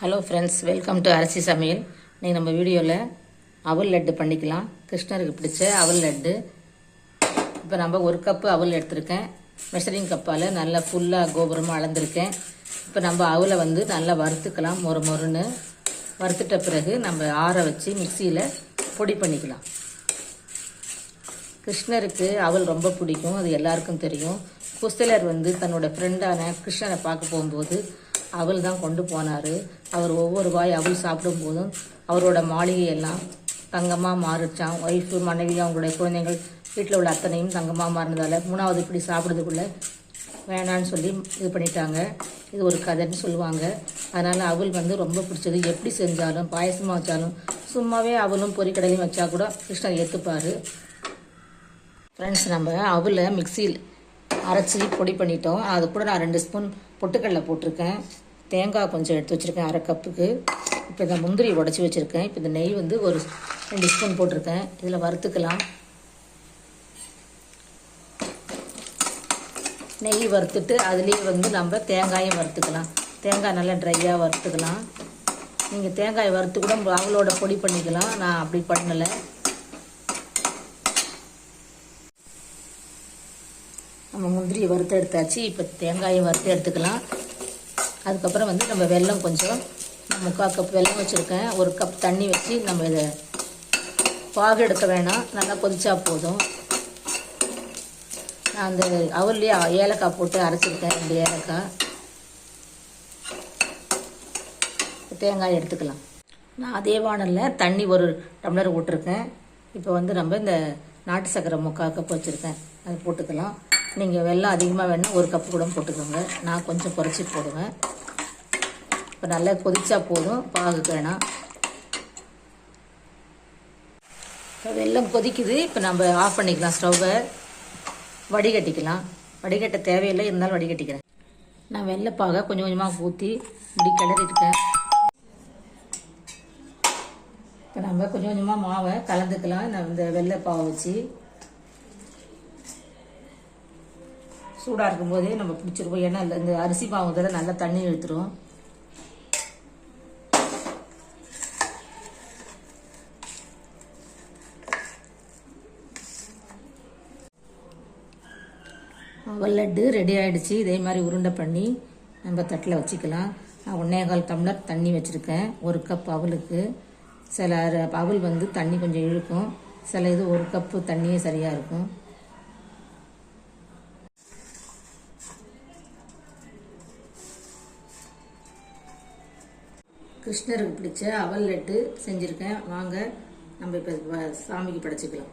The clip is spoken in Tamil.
ஹலோ ஃப்ரெண்ட்ஸ் வெல்கம் டு அரிசி சமையல் இன்றைக்கி நம்ம வீடியோவில் அவல் லட்டு பண்ணிக்கலாம். கிருஷ்ணருக்கு பிடிச்ச அவல் லட்டு. இப்போ நம்ம ஒரு கப்பு அவல் எடுத்திருக்கேன். மெஷரிங் கப்பால் நல்லா ஃபுல்லாக கோபுரமாக அளந்திருக்கேன். இப்போ நம்ம அவலை வந்து நல்லா வறுத்துக்கலாம். மொறு மொறுன்னு. வறுத்துட்ட பிறகு நம்ம ஆற வச்சு மிக்சியில் பொடி பண்ணிக்கலாம். கிருஷ்ணருக்கு அவல் ரொம்ப பிடிக்கும். அது எல்லாருக்கும் தெரியும். குஸ்தலர் வந்து தன்னோட ஃப்ரெண்டான கிருஷ்ணரை பார்க்க போகும்போது அவள் தான் கொண்டு போனார். அவர் ஒவ்வொரு வாய் அவள் சாப்பிடும் போதும் அவரோட மாளிகையெல்லாம் தங்கமாக மாறிச்சான் ஒய்ஃபு மனைவி அவங்களுடைய குழந்தைகள் வீட்டில் உள்ள அத்தனையும் தங்கமாக மாறினதால் மூணாவது இப்படி சாப்பிட்றதுக்குள்ளே வேணான்னு சொல்லி இது பண்ணிட்டாங்க. இது ஒரு கதைன்னு சொல்லுவாங்க. அதனால் அவள் வந்து ரொம்ப பிடிச்சது. எப்படி செஞ்சாலும் பாயசமாக வச்சாலும் சும்மாவே அவளும் பொறிக்கடலையும் வச்சா கூட கிருஷ்ணர் ஏற்றுப்பார் ஃப்ரெண்ட்ஸ் நம்ம அவளை மிக்சியில் அரைச்சி பொடி பண்ணிட்டோம். அது கூட நான் ரெண்டு ஸ்பூன் பொட்டுக்கடலை போட்டிருக்கேன். தேங்காய் கொஞ்சம் எடுத்து வச்சுருக்கேன் அரை கப்புக்கு. இப்போ இந்த முந்திரி உடச்சி வச்சுருக்கேன். இப்போ இந்த நெய் வந்து ஒரு ரெண்டு ஸ்பூன் போட்டிருக்கேன். இதில் வறுத்துக்கலாம். நெய் வறுத்துட்டு அதுலேயே வந்து நம்ம தேங்காயும் வறுத்துக்கலாம். தேங்காய் நல்லா ட்ரையாக வறுத்துக்கலாம். நீங்கள் தேங்காய் வறுத்து கூட அவளோட பொடி பண்ணிக்கலாம். நான் அப்படி பண்ணலை. நம்ம முந்திரியை வறுத்து எடுத்தாச்சு. இப்போ தேங்காயை வறுத்து எடுத்துக்கலாம். அதுக்கப்புறம் வந்து நம்ம வெல்லம் கொஞ்சம் முக்கால் கப் வெல்லம் வச்சுருக்கேன். ஒரு கப் தண்ணி வச்சு நம்ம இதை பாகு எடுக்க வேணாம். நல்லா கொதிச்சா போதும். நான் அந்த அவர்லேயே ஏலக்காய் போட்டு அரைச்சிருக்கேன் ரெண்டு ஏலக்காய். தேங்காய் எடுத்துக்கலாம். நான் அதே வானலில் தண்ணி ஒரு டம்ளர் விட்டுருக்கேன். இப்போ வந்து நம்ம இந்த நாட்டு சக்கரை முக்கால் கப் வச்சுருக்கேன். அது போட்டுக்கலாம். நீங்கள் வெள்ளம் அதிகமாக வேணால் ஒரு கப்பு கூட போட்டுக்கோங்க. நான் கொஞ்சம் குறைச்சி போடுவேன். இப்போ நல்லா கொதிச்சா போதும். பாகுக்கு வேணாம் இப்போ கொதிக்குது. இப்போ நம்ம ஆஃப் பண்ணிக்கலாம் ஸ்டவ்வை வடிகட்டிக்கலாம். வடிகட்ட தேவையில்லை. இருந்தாலும் வடிகட்டிக்கிறேன். நான் வெள்ளைப்பாக கொஞ்சம் கொஞ்சமாக ஊற்றி இப்படி கிளறிருக்கேன். இப்போ நம்ம கொஞ்சம் கொஞ்சமாக மாவை கலந்துக்கலாம். நான் இந்த வெள்ளைப்பாவை வச்சு. சூடாக இருக்கும்போதே நம்ம பிடிச்சிருப்போம் ஏன்னா இந்த அரிசி மாவு தடவை நல்லா தண்ணி இழுத்துரும். அவல் லட்டு ரெடி ஆகிடுச்சு இதே மாதிரி உருண்டை பண்ணி நம்ம தட்டில் வச்சுக்கலாம். நான் ஒன்றேகால் டம்ளர் தண்ணி வச்சுருக்கேன். ஒரு கப் அவலுக்கு. சில அவல் வந்து தண்ணி கொஞ்சம் இழுக்கும். சில இது ஒரு கப்பு தண்ணியே சரியாக இருக்கும். கிருஷ்ணருக்கு பிடிச்ச அவல் லட்டு செஞ்சுருக்கேன். வாங்க நம்ம இப்போ சாமிக்கு படைச்சிக்கலாம்.